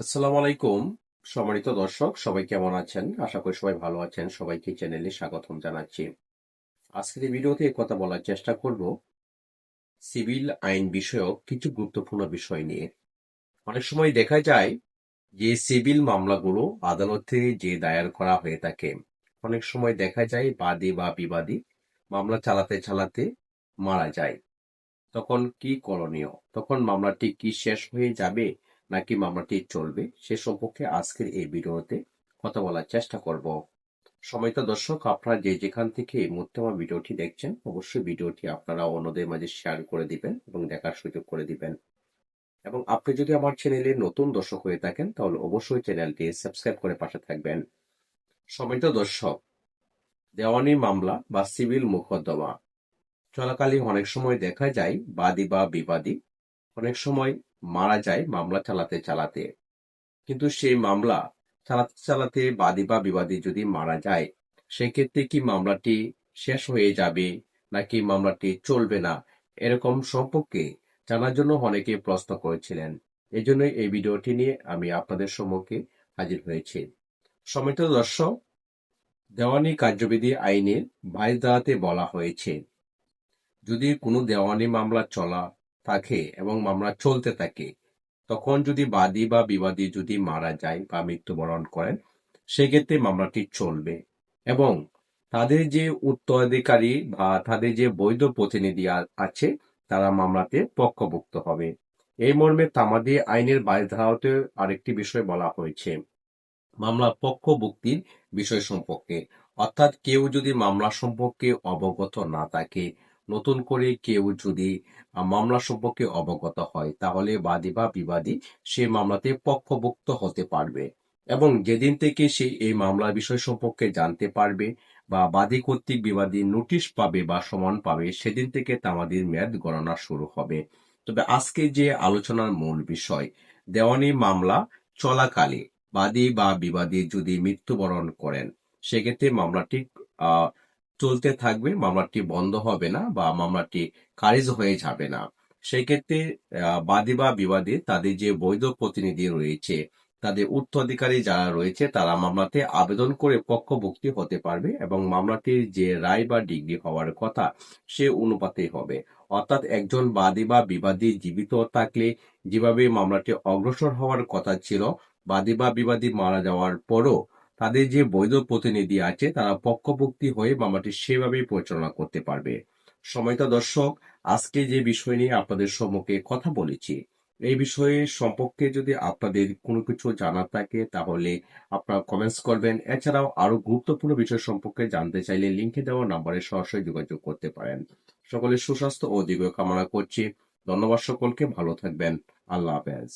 আসসালামু আলাইকুম, সম্মানিত দর্শক, সবাই কেমন আছেন? আশা করি সবাই ভালো আছেন। সবাইকে চ্যানেলে স্বাগতম জানাচ্ছি। আজকের ভিডিওতে কথা বলার চেষ্টা করব সিভিল আইন বিষয়ক কিছু গুরুত্বপূর্ণ বিষয় নিয়ে। অনেক সময় দেখা যায় যে সিভিল মামলাগুলো আদালতে যে দায়ের করা হয়ে থাকে, অনেক সময় দেখা যায় বাদী বা বিবাদী মামলা চালাতে চালাতে মারা যায়। তখন কি করণীয়? তখন মামলাটি কি শেষ হয়ে যাবে? নাকি মামলাটি চলবে সে সম্পর্কে আজকের এই ভিডিওতে কথা বলার চেষ্টা করব। সময়ত দর্শক, আপনারা যে যেখান থেকে এই মুহূর্তে আমার ভিডিওটি দেখছেন, অবশ্যই ভিডিওটি আপনারা অন্যদের মাঝে শেয়ার করে দিবেন এবং দেখার সুযোগ করে দিবেন। এবং আপনি যদি আমার চ্যানেলে নতুন দর্শক হয়ে থাকেন, তাহলে অবশ্যই চ্যানেলটি সাবস্ক্রাইব করে পাশে থাকবেন। সময়ত দর্শক, দেওয়ানি মামলা বা সিভিল মোকদ্দমা চলাকালীন অনেক সময় দেখা যায় বাদী বা বিবাদী অনেক সময় মারা যায় মামলা চালাতে চালাতে। কিন্তু সেই মামলা চালাতে চালাতে বাদী বা বিবাদী যদি মারা যায়, সেক্ষেত্রে কি মামলাটি শেষ হয়ে যাবে নাকি মামলাটি চলবে না? এরকম সম্পর্কে জানার জন্য অনেকে প্রশ্ন করেছিলেন। এই জন্যই এই ভিডিওটি নিয়ে আমি আপনাদের সম্মুখে হাজির হয়েছি। সমিত দর্শক, দেওয়ানি কার্যবিধি আইনের বাইশ ধারাতে বলা হয়েছে, যদি কোনো দেওয়ানি মামলা চলা থাকে এবং মামলা চলতে থাকে, তখন যদি বাদী বা বিবাদী যদি মারা যায় বা মৃত্যুবরণ করেন, সেক্ষেত্রে মামলাটি চলবে এবং তাদের যে উত্তরাধিকারী বা তাদের যে বৈধ প্রতিনিধি আছে, তারা মামলাতে পক্ষভুক্ত হবে। এই মর্মে তামাদি আইনের বাইশ ধারাতে আরেকটি বিষয় বলা হয়েছে, মামলা পক্ষভুক্তির বিষয় সম্পর্কে। অর্থাৎ কেউ যদি মামলা সম্পর্কে অবগত না থাকে নতুন করে কেউ যদি মামলা সম্পর্কে অবগত হয়, তাহলে বাদী বা বিবাদী সে মামলাতে পক্ষভুক্ত হতে পারবে। এবং যেদিন থেকে সে এই মামলার বিষয় সম্পর্কে জানতে পারবে বা বাদী কর্তৃক বিবাদী নোটিশ পাবে বা সমান পাবে, সেদিন থেকে তামাদির মেয়াদ গণনা শুরু হবে। তবে আজকে যে আলোচনার মূল বিষয়, দেওয়ানি মামলা চলাকালে বাদী বা বিবাদী যদি মৃত্যুবরণ করেন, সেক্ষেত্রে মামলাটি চলতে থাকবে, মামলাটি বন্ধ হবে না বা মামলাটি খারিজ হয়ে যাবে না। সেক্ষেত্রে বাদী বা বিবাদী তাদের যে বৈধ প্রতিনিধি রয়েছে, তাদের উত্তরাধিকারী যারা রয়েছে, তারা মামলাতে আবেদন করে পক্ষভুক্তি হতে পারবে এবং মামলাটির যে রায় বা ডিগ্রি হওয়ার কথা, সে অনুপাতেই হবে। অর্থাৎ একজন বাদী বা বিবাদী জীবিত থাকলে যেভাবে মামলাটি অগ্রসর হওয়ার কথা ছিল, বাদী বা বিবাদী মারা যাওয়ার পরও তাদের যে বৈধ প্রতিনিধি আছে, তারা পক্ষভুক্তি হয়ে মামলাটি সেভাবেই পরিচালনা করতে পারবে। সময়ত দর্শক, আজকে যে বিষয় নিয়ে আপনাদের সম্মুখে কথা বলেছি, এই বিষয়ে সম্পর্কে যদি আপনাদের কোনো কিছু জানার থাকে, তাহলে আপনারা কমেন্টস করবেন। এছাড়াও আরও গুরুত্বপূর্ণ বিষয় সম্পর্কে জানতে চাইলে লিঙ্কে দেওয়া নাম্বারে সরাসরি যোগাযোগ করতে পারেন। সকলের সুস্বাস্থ্য ও দীর্ঘ কামনা করছি। ধন্যবাদ সকলকে, ভালো থাকবেন। আল্লাহ হাফেজ।